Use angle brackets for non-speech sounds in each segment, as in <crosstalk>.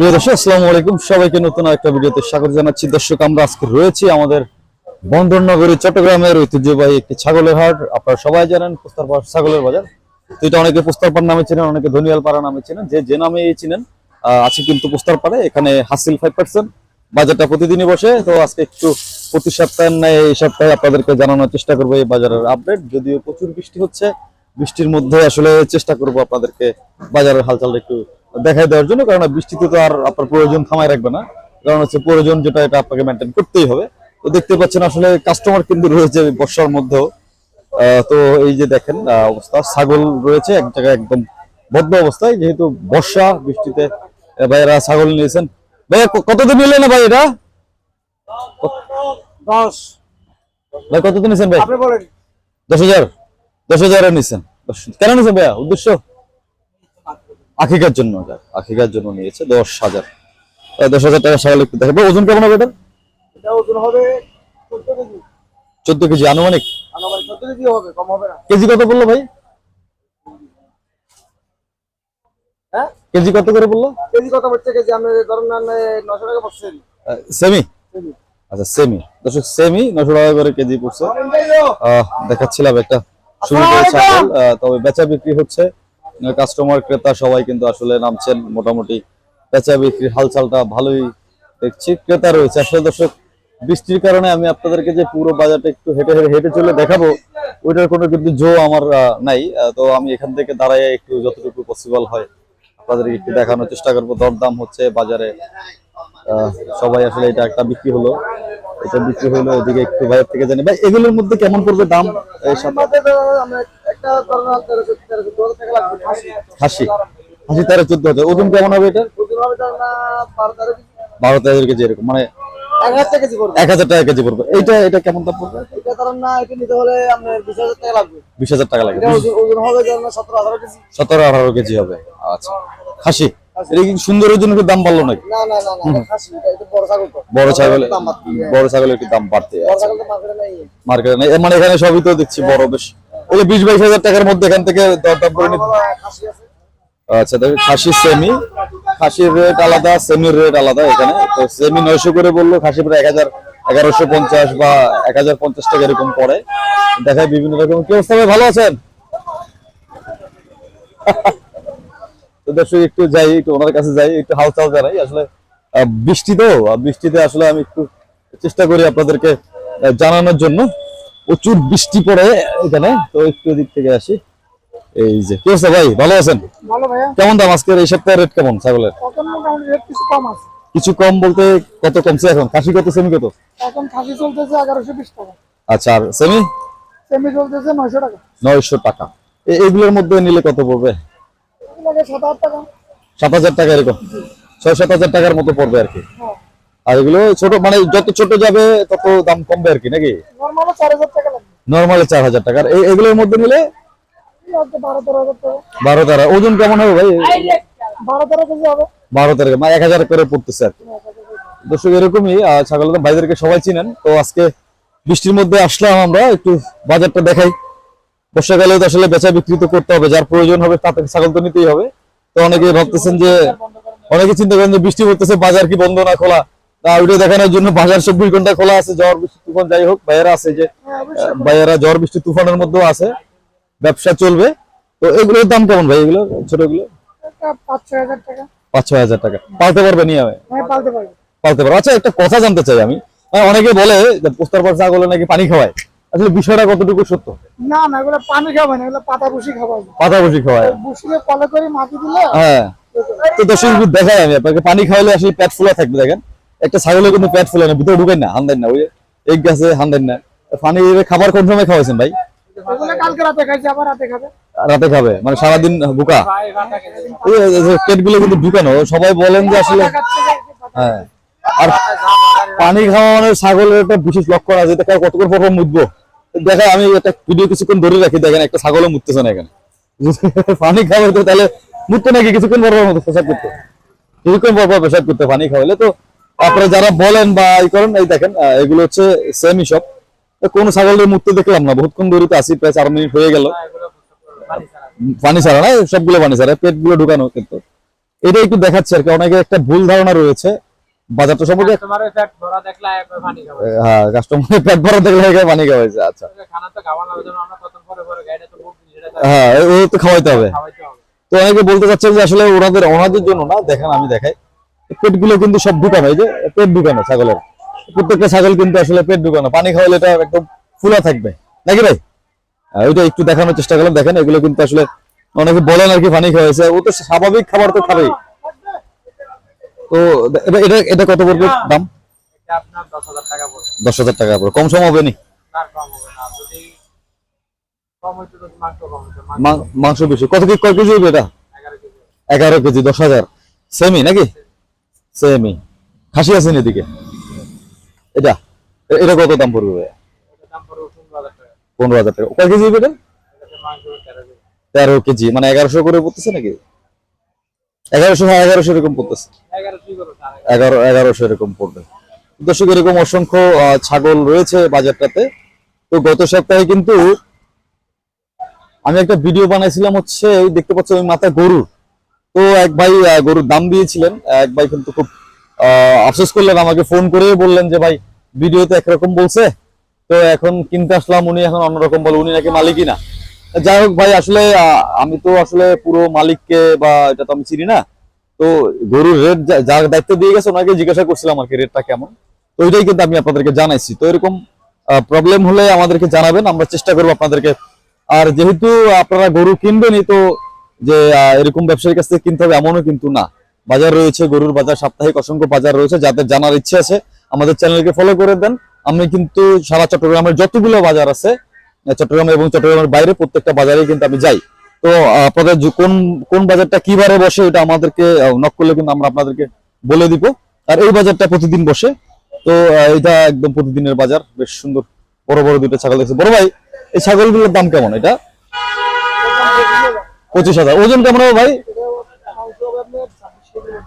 প্রিয় দর্শক, আসসালামু আলাইকুম। সবাইকে নতুন একটা ভিডিওতে স্বাগত জানাচ্ছি। দর্শক, আমরা আজকে রয়েছি আমাদের বন্দরনগরী, চট্টগ্রামের ঐতিহ্যবাহী একটি ছাগলের হাট। আপনারা সবাই জানেন পুস্তারপাড় ছাগলের বাজার। তো এটা অনেকে পুস্তারপাড় নামে চেনেন, অনেকে ধনিয়ালপাড়া নামে চেনেন। যে যে নামে চিনেন আছে কিন্তু পুস্তারপাড়ে এখানে হাসিল ফাইভ পার্সেন্ট বাজারটা প্রতিদিনই বসে। তো আজকে একটু প্রতি সপ্তাহের ন্যায় এই সপ্তাহে আপনাদেরকে জানানোর চেষ্টা করব এই বাজারের আপডেট যদিও প্রচুর বৃষ্টি হচ্ছে। বৃষ্টির মধ্যে আসলে চেষ্টা করব আপনাদেরকে বাজারের হালচাল একটু দেখাই দেওয়ার জন্য কারণ বৃষ্টিতে তো আর আপনার প্রয়োজন থামায় রাখবে না। কারণ হচ্ছে প্রয়োজন যেটা এটা আপনাকে মেনটেন করতেই হবে। তো দেখতে পাচ্ছেন আসলে কাস্টমার কিন্তু রয়েছে বর্ষার মধ্যেও। তো এই যে দেখেন অবস্থা। ছাগল রয়েছে এক জায়গায় একদম বদ্ধ অবস্থায় যেহেতু বর্ষা বৃষ্টিতে ভাইয়েরা ছাগল নিয়েছেন। ভাইয়া কতদিন নিলেন ভাই এটা? ভাই কতদিন নিয়েছেন ভাই? দশ হাজার। দশ হাজার নিয়েছেন। কেন নিয়েছেন ভাইয়া? উদ্দেশ্য? আখিকার জন্য আখিকার জন্য নিয়েছে দশ হাজার। দশ হাজার টাকা সাগল একটু দেখাবো ওজন কেমন হবে এটা? ওজন হবে চোদ্দ কেজি। আনুমানিক? কেজি কত বলল ভাই? হ্যাঁ? কেজি কত করে বলল? কেজি কত পড়ছে কেজি? আপনি ধরুন নশো টাকা পড়ছে সেমি? আচ্ছা সেমি। দর্শক সেমি নশো টাকা করে কেজি পড়ছে। দেখাচ্ছিলাম একটা। শুরু করে ছাগল তবে বেচা বিক্রি হচ্ছে। কাস্টমার ক্রেতা সবাই কিন্তু আসলে নামছেন, মোটামুটি বেচা বিক্রির হালচালটা ভালোই দেখছি। ক্রেতা রয়েছে। আসলে দর্শক, বৃষ্টির কারণে আমি আপনাদেরকে যে পুরো বাজারটা একটু হেঁটে হেঁটে হেঁটে চলে দেখাবো, ওইটার কোনো কিন্তু জো আমার নাই। তো আমি এখান থেকে দাঁড়ায় একটু যতটুকু পসিবল হয় আপনাদেরকে একটু দেখানোর চেষ্টা করব। দরদাম হচ্ছে বাজারে। সবাই আসলে এটা একটা বিক্রি হলো। এটা বিক্রি হলো এদিকে একটু বাইরে থেকে জানি। ভাই, এগুলোর মধ্যে কেমন পড়বে দাম? এই সাথে খাসি হাসি। হাসি। তেরো চোদ্দ হাজার। ওজন কেমন হবে এটা বারো তেরো কেজি। এরকম মানে এক হাজার টাকা কেজি পড়বে। এইটা এটা কেমন দাম পড়বে? বিশ হাজার টাকা লাগবে। সতেরো আঠারো কেজি। হবে। আচ্ছা। খাসি এটা কি সুন্দর ওজন একটু দাম বাড়লো নাকি? খাসি বড় ছাগল বড় ছাগলের দাম বাড়তে মার্কেটে মার্কেটে নেই। মানে এখানে সবই তো দেখছি বড় বেশ ওই বিশ বাইশ টাকার মধ্যে এখান থেকে দরদাম করে নিতে। আচ্ছা দেখো খাসি সেমি খাসির রেট আলাদা সেমির রেট আলাদা এখানে। তো সেমি নয়শো করে বলল, খাসি প্রায় এক হাজার, এগারোশো পঞ্চাশ বা এক হাজার পঞ্চাশ টাকা এরকম পড়ে। দেখায় বিভিন্ন রকম। কি অবস্থা ভালো আছেন? <laughs> তো দর্শক, একটু যাই, একটু ওনার কাছে যাই, একটু হাল চাল জানাই। আসলে বৃষ্টি তো বৃষ্টিতে আসলে আমি একটু চেষ্টা করি আপনাদেরকে জানানোর জন্য। প্রচুর বৃষ্টি পড়ে এখানে তো একটু দিক থেকে আসি। এই যে কি অবস্থা ভাই? ভালো আছেন? কেমন দাম আজকের? এই সপ্তাহে রেট কেমন ছাগলের? কিছু কম আছে। বলতে কত কমছে এখন? খাসি কত সেমি কত? এখন খাসি চলতেছে এগারোশো বিশ টাকা। আচ্ছা আর সেমি সেমি চলতেছে নয়শো টাকা। নয়শো টাকা। এইগুলোর মধ্যে নিলে কত পড়বে? সাত আট টাকা। সাত হাজার টাকা এরকম। ছয় সাত হাজার টাকার মতো পড়বে আর কি। হ্যাঁ। আর এগুলো ছোট মানে যত ছোট যাবে তত দাম কমবে আর কি নাকি? নর্মালে চার হাজার টাকার। এগুলোর মধ্যে নিলে? বারো তেরো ওজন কেমন হবে ভাই? বারো তেরো মানে এক হাজার করে পড়তেছে আর কি। দর্শক এরকমই আহ, ছাগলের দাম ভাইদেরকে সবাই চিনেন। তো আজকে বৃষ্টির মধ্যে আসলাম আমরা একটু বাজারটা দেখাই। বর্ষাকালে তো আসলে বেচা বিক্রি তো করতে হবে যার প্রয়োজন হবে তাতে ছাগল তো নিতেই হবে। তো অনেকে ভাবতেছেন যে অনেকে চিন্তা করেন যে বৃষ্টি পড়তেছে বাজার কি বন্ধ না খোলা? তা ওইটা দেখানোর জন্য বাজার চব্বিশ ঘণ্টা খোলা আছে ঝড় বৃষ্টি তুফান যাই হোক ভাইয়েরা আছে যে হ্যাঁ অবশ্যই আহ, ভাইয়েরা ঝড় বৃষ্টি তুফানের মধ্যেও আছে ব্যবসা চলবে। তো এগুলোর দাম কেমন ভাই? এগুলো ছোটগুলো? পাঁচ ছয় হাজার টাকা। পালতে পারবে নিয়ে আমি হ্যাঁ পালতে পারবে। আচ্ছা একটা কথা জানতে চাই আমি। আহ, অনেকে বলে যে পোস্টার পার ছাগলে নাকি পানি খাওয়ায়। আসলে বিষয়টা কতটুকু সত্য? না না এগুলো পানি খাবে না এগুলো পাতা বুসি খাওয়াবে পাতা বসি খাওয়ায়। বুসিয়ে কলে করে মাটি দিলে হ্যাঁ। তো দর্শক একটু আমি। আপনাকে পানি খাওয়ালে আসলে পেট ফুলা থাকবে দেখেন। একটা ছাগলের কিন্তু পেট ফুলে না ভিতরে ঢুকেন না হান দেন না ওই এক গাছে হান দেন না। পানি খাবার কোন সময় খাওয়াইছেন ভাই? রাতে খাবে। মানে সারাদিন বুকা। পেটগুলো কিন্তু ঢুকানো সবাই বলেন যে আসলে হ্যাঁ। আর পানি খাওয়া মানে ছাগলের একটা বিশেষ লক্ষণ আছে দেখা কতক্ষণ পর মুতবো? দেখা আমি একটা ভিডিও কিছুক্ষণ ধরে রাখি দেখেন একটা ছাগলও মুততেছে না এখানে। <laughs> পানি খাওয়াবে তো তাহলে মুততো নাকি কিছুক্ষণ পর পর মতো পেশাব করতে? কিছুক্ষণ পর পর পেশাব করতে পানি খাওয়ালে তো তারপরে যারা বলেন বা ই করেন এই দেখেন এগুলো হচ্ছে সেমি সব তো কোন ছাগলের মুততে দেখলাম না বহুতক্ষণ ধরে তো আসি প্রায় চার মিনিট হয়ে গেল। পানি ছাড়া না সবগুলো পানি ছাড়া পেটগুলো ঢুকানো কিন্তু। এটা একটু দেখাচ্ছে আর কি অনেকে একটা ভুল ধারণা রয়েছে। বাজারটা সম্পর্কে হ্যাঁ কাস্টমার পেট ভরা দেখলে একে পানি খাওয়াইছে আচ্ছা। খানা তো হ্যাঁ ও তো খাওয়াইতে হবে। খাওয়াইতে হবে। তো অনেকে বলতে চাচ্ছেন যে আসলে ওনাদের ওনাদের জন্য না দেখেন আমি দেখাই। পেটগুলো কিন্তু সব ঢুকানো, এই যে পেট ঢুকানো ছাগলের। প্রত্যেকটা ছাগল কিন্তু আসলে পেট ঢুকানো, পানি খাওয়ালে এটা একদম ফুলা থাকবে। নাকি ভাই? ওইটা একটু দেখানোর চেষ্টা করলাম, দেখেন, এগুলো কিন্তু আসলে অনেকে বলেন আর কি পানি খাওয়াইছে, ও তো স্বাভাবিক খাবার তো খাবেই। তো এটা এটা কত পড়বে দাম? দশ হাজার টাকা পড়বে। কম সম হবে নি? মাংস বেশি। কত কি কয় কেজি হবে এটা? এগারো কেজি, দশ হাজার। সেমি নাকি? সেমি খাসি আছেন এদিকে? এটা? এটা কত দাম পড়বে ভাইয়া? পনেরো হাজার টাকা। কয় কেজি এটা? তেরো কেজি। মানে এগারোশো করে পড়তেছে নাকি? এগারোশো হ্যাঁ এগারোশো এরকম পড়তেছে? এগারো, এগারোশো এরকম পড়বে। দর্শক, এরকম অসংখ্য ছাগল রয়েছে বাজারটাতে। তো গত সপ্তাহে কিন্তু আমি একটা ভিডিও বানাইছিলাম হচ্ছে দেখতে পাচ্ছ ওই মাথা গরুর। তো এক ভাই গরুর দাম দিয়েছিলেন। এক ভাই কিন্তু খুব আফসোস করলেন, আমাকে ফোন করে বললেন যে, ভাই, ভিডিওতে একরকম বলছে। তো এখন কিনতে আসলাম, উনি এখন অন্যরকম বলে, উনি নাকি মালিকই না? যাই হোক ভাই, আসলে আমি তো আসলে পুরো মালিককে বা এটা তো আমি চিনি না। তো গরুর রেট যার দায়িত্ব দিয়ে গেছে, ওনাকে জিজ্ঞাসা করছিলাম আর কি রেটটা কেমন। তো ওইটাই কিন্তু আমি আপনাদেরকে জানাইছি। তো এরকম প্রবলেম হলে আমাদেরকে জানাবেন, আমরা চেষ্টা করব আপনাদেরকে। আর যেহেতু আপনারা গরু কিনবেনই, তো যে এরকম ব্যবসায়ীর কাছ থেকে কিনতে হবে এমনও কিন্তু না। বাজার রয়েছে, গরুর বাজার, সাপ্তাহিক অসংখ্য বাজার রয়েছে, যাদের জানার ইচ্ছে আছে, আমাদের চ্যানেলকে ফলো করে দেন। আমি কিন্তু সারা চট্টগ্রামের যতগুলো বাজার আছে চট্টগ্রাম এবং চট্টগ্রামের বাইরে প্রত্যেকটা বাজারে কিন্তু আমি যাই। তো আপনাদের কোন কোন বাজারটা কি বারে বসে এটা আমাদেরকে নক করলে কিন্তু আমরা আপনাদেরকে বলে দিব। আর এই বাজারটা প্রতিদিন বসে। তো এটা একদম প্রতিদিনের বাজার। বেশ সুন্দর। বড় বড় দুটো ছাগল দেখছে। বড় ভাই, এই ছাগলগুলোর দাম কেমন এটা? পঁচিশ হাজার। ওজন কেমন হবে ভাই? হবে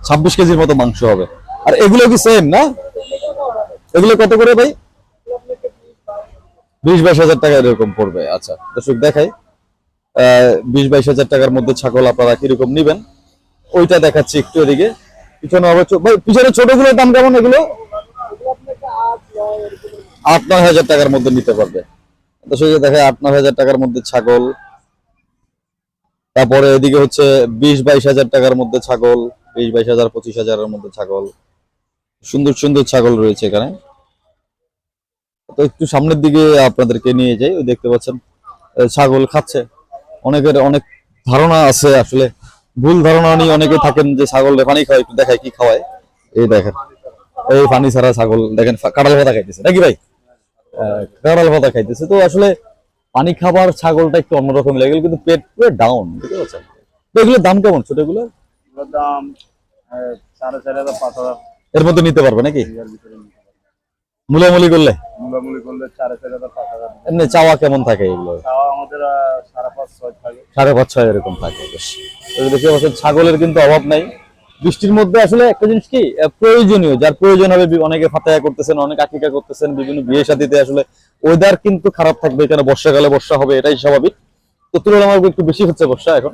ছাব্বিশ কেজির মতো মাংস হবে। আর এগুলো কি সেম না? এগুলো কত করে ভাই? বিশ বাইশ হাজার টাকা এরকম পড়বে। আচ্ছা দর্শক দেখাই। বিশ বাইশ হাজার টাকার মধ্যে ছাগল আপনারা কীরকম নিবেন? ওইটা দেখাচ্ছি একটু এদিকে। পিছনে ছো- ভাই, পিছনে ছোটগুলোর দাম কেমন এগুলো? আট, নয় হাজার টাকার মধ্যে নিতে পারবে। দর্শক দেখে আট, নয় হাজার টাকার মধ্যে ছাগল তারপরে এদিকে হচ্ছে বিশ বাইশ হাজার টাকার মধ্যে ছাগল, বিশ বাইশ হাজার, পঁচিশ হাজারের মধ্যে ছাগল। সুন্দর সুন্দর ছাগল রয়েছে এখানে। তো একটু সামনের দিকে আপনাদেরকে নিয়ে যাই দেখতে পাচ্ছেন ছাগল খাচ্ছে। অনেকের অনেক ধারণা আছে আসলে, ভুল ধারণা নিয়ে অনেকে থাকেন যে ছাগল পানি খাওয়ায়, একটু দেখায় কি খাওয়ায়। এই দেখেন, এই পানি ছাড়া ছাগল, দেখেন, কাঁঠাল পাতা খাইতেছে। নাকি ভাই? কাঁঠাল পাতা খাইতেছে। তো আসলে পানি খাবার ছাগলটা একটু অন্যরকম লাগে কিন্তু পেট পুরো ডাউন বুঝতে পারছেন? এগুলোর দাম কেমন ছোট এগুলো? দাম সাড়ে চার হাজার পাঁচ হাজার। এর মধ্যে নিতে পারবে নাকি। মুলামুলি করলে? মূলামূলি করলে সাড়ে চার হাজার পাঁচ হাজার। এমনি চাওয়া কেমন থাকে এগুলো? তাও আমাদের সাড়ে পাঁচ ছয় থাকে। সাড়ে পাঁচ ছয় এরকম থাকে বেশ। তো দেখতে পাচ্ছেন ছাগলের কিন্তু অভাব নাই। বৃষ্টির মধ্যে আসলে একটা জিনিস কি প্রয়োজনীয়, যার প্রয়োজন হবে অনেকে ফাতায়া করতেছেন, অনেক আকিকা করতেছেন, বিভিন্ন বিয়ে শাদিতে আসলে ওয়েদার কিন্তু খারাপ থাকবে, এখানে বর্ষাকালে বর্ষা হবে, এটাই স্বাভাবিক। তো তুলনামূলক একটু বেশি হচ্ছে বর্ষা এখন।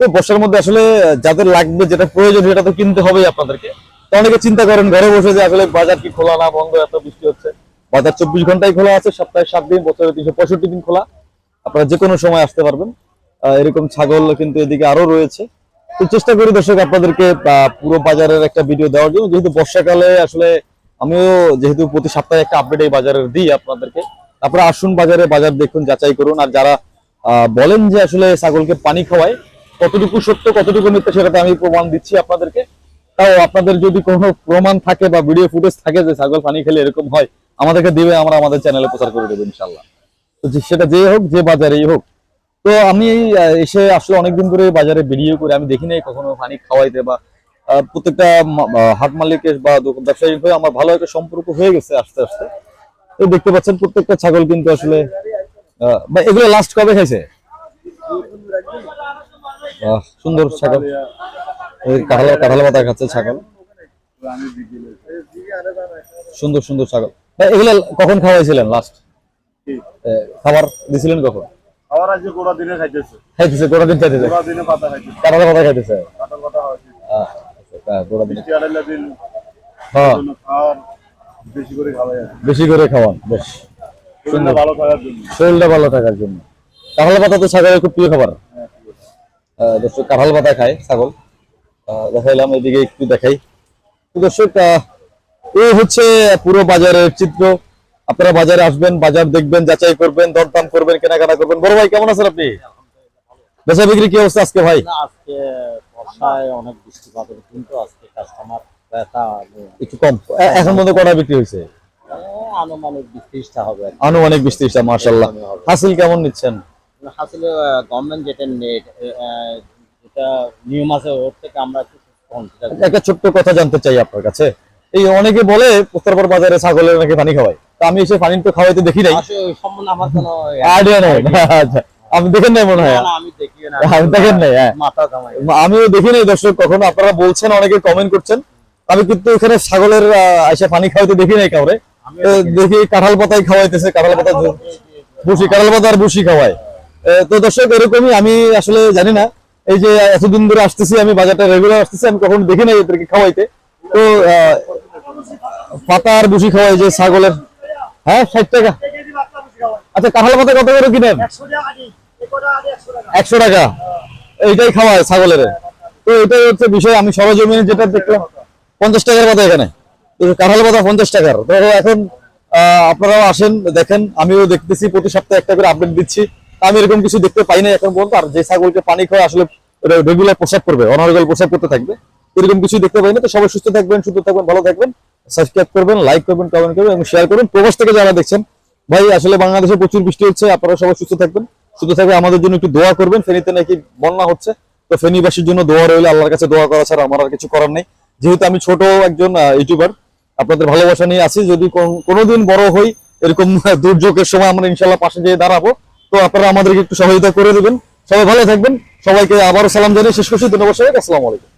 তো বর্ষার মধ্যে আসলে যাদের লাগবে, যেটা প্রয়োজন, সেটা তো কিনতে হবেই আপনাদেরকে। তো অনেকে চিন্তা করেন, ঘরে বসে যে আসলে বাজার কি খোলা না বন্ধ, এত বৃষ্টি হচ্ছে। বাজার চব্বিশ ঘন্টায় খোলা আছে, সপ্তাহে সাত দিন, বছরে তিনশো পঁয়ষট্টি দিন খোলা। আপনারা যে কোনো সময় আসতে পারবেন। এরকম ছাগল কিন্তু এদিকে আরও রয়েছে। তো চেষ্টা করি দর্শক আপনাদেরকে পুরো বাজারের একটা ভিডিও দেওয়ার জন্য। যেহেতু বর্ষাকালে আসলে আমিও যেহেতু প্রতি সপ্তাহে একটা আপডেট এই বাজারের দিই আপনাদেরকে। তারপরে আসুন বাজারে, বাজার দেখুন, যাচাই করুন। আর যারা বলেন যে আসলে ছাগলকে পানি খাওয়ায়, কতটুকু সত্য, কতটুকু মিথ্যা সেটাতে আমি প্রমাণ দিচ্ছি আপনাদেরকে। তাও আপনাদের যদি কোনো প্রমাণ থাকে বা ভিডিও ফুটেজ থাকে যে ছাগল পানি খেলে এরকম হয়, আমাদেরকে দিবে, আমরা আমাদের চ্যানেলে প্রচার করে দেবো ইনশাল্লাহ তো সেটা যে হোক, যে বাজারেই হোক তো আমি এসে আসলে অনেকদিন ধরে বাজারে বেরিয়ে করে আমি দেখি নাই কখনো পানি খাওয়াইতে বা প্রত্যেকটা হাট মালিকের বা দোকান ব্যবসায়ীর হয়ে আমার ভালো একটা সম্পর্ক হয়ে গেছে আস্তে আস্তে। তো দেখতে পাচ্ছেন প্রত্যেকটা ছাগল কিন্তু আসলে বা এগুলো লাস্ট কবে খাইছে? সুন্দর ছাগল। কাঁঠাল কাঁঠাল পাতা খাচ্ছে ছাগল। সুন্দর সুন্দর ছাগল। এগুলো কখন খাওয়াইছিলেন লাস্ট? খাবার দিছিলেন কখন? খাওয়ার আজকে গোড়া দিনে খাইতেছে। খাইতেছে গোটা দিন খাইতেছে? গোড়া দিনে পাতা খাইতেছে। কাঁঠাল পাতা খাইতেছে? কাঁঠাল পাতা হয়েছে আচ্ছা, গোড়া দিন। আড়াইলা দিন হ্যাঁ বেশি করে কি। বেশি করে খাওয়ান বেশ। শরীরটা ভালো থাকার জন্য। শরীরটা ভালো থাকার জন্য। কাঁঠাল পাতা তো ছাগলের খুব প্রিয় খাবার। হ্যাঁ, দর্শক কাঁঠাল পাতা খায় ছাগল। দেখাইলাম এদিকে একটু দেখাই। দর্শক এই হচ্ছে পুরো বাজারের চিত্র। আপনারা বাজারে আসবেন বাজার দেখবেন যাচাই করবেন দরদাম করবেন কেনাকাটা করবেন। বড় ভাই কেমন আছেন আপনি? বেচা বিক্রি কি অবস্থা আজকে ভাই? আজকে বর্ষায় অনেক বৃষ্টিপাতের কিন্তু আজকে কাস্টমার একটু কম। এখন পর্যন্ত কটা বিক্রি হয়েছে? আনুমানিক বিশ ত্রিশটা হবে। আনুমানিক বিশ ত্রিশটা মার্শাল্লাহ হাসিল কেমন নিচ্ছেন? আসলে গভর্নমেন্ট যেটা নেট যেটা নিয়ম আছে ওর থেকে আমরা একটু ছোট্ট কথা জানতে চাই আপনার কাছে। এই অনেকে বলে প্রস্তারপর বাজারে ছাগলের নাকি পানি খাওয়ায়? তা আমি এসে পানি তো খাওয়াইতে দেখি নাই। নেই। আচ্ছা। দেখেন নাই মনে হয়? আমি দেখি দেখেন নাই হ্যাঁ। আমিও দেখি নাই দর্শক কখনো আপনারা বলছেন অনেকে কমেন্ট করছেন। আমি কিন্তু এখানে ছাগলের এসে পানি খাওয়াইতে দেখি নাই কাউরে। দেখি কাঁঠাল পাতায় খাওয়াইতেছে কাঁঠাল পাতা বুসি কাঁঠাল পাতা আর বুসি খাওয়ায়। তো দর্শক এরকমই আমি আসলে জানি না। এই যে এতদিন ধরে আসতেছি আমি বাজারটা রেগুলার আসতেছি আমি কখনো দেখি নাই এদেরকে খাওয়াইতে। তো পাতা আর বুসি খাওয়াই যে ছাগলের হ্যাঁ ষাট টাকা। আচ্ছা কাঁঠাল পাতা কত করে কিনেন? একশো টাকা। এইটাই খাওয়ায় ছাগলের। তো এটাই হচ্ছে বিষয়, আমি সরজমিনে যেটা দেখলাম, পঞ্চাশ টাকার কথা এখানে। কাঁঠাল পাতা পঞ্চাশ টাকার। তো এখন আপনারাও আসেন, দেখেন, আমিও দেখতেছি, প্রতি সপ্তাহে একটা করে আপডেট দিচ্ছি। আমি এরকম কিছু দেখতে পাই না এখন পর্যন্ত, আর যে ছাগলকে পানি খাওয়া আসলে রেগুলার প্রসাব করবে, অনর্গল প্রসাব করতে থাকবে। এরকম কিছু দেখতে পাই না তো সবাই সুস্থ থাকবেন সুস্থ থাকবেন, ভালো থাকবেন। সাবস্ক্রাইব করবেন লাইক করবেন কমেন্ট করবেন এবং শেয়ার করবেন প্রবাস থেকে যারা দেখছেন, ভাই, আসলে বাংলাদেশে প্রচুর বৃষ্টি হচ্ছে আপনারা সবাই সুস্থ থাকবেন। সুস্থ থাকবে আমাদের জন্য একটু দোয়া করবেন। ফেনীতে নাকি বন্যা হচ্ছে। তো ফেনীবাসীর জন্য দোয়া রইলে, আল্লাহর কাছে দোয়া করা ছাড়া আমার আর কিছু করার নেই। যেহেতু আমি ছোট একজন ইউটিউবার আপনাদের ভালোবাসা নিয়ে আছি যদি কোনোদিন বড় হই, এরকম দুর্যোগের সময় আমরা ইনশাল্লাহ পাশে যেয়ে দাঁড়াবো। তো আপনারা আমাদেরকে একটু সহযোগিতা করে দেবেন। সবাই ভালো থাকবেন। সবাইকে আবারও সালাম জানিয়ে শেষ করছি। ধন্যবাদ সবাইকে। আসসালামু আলাইকুম।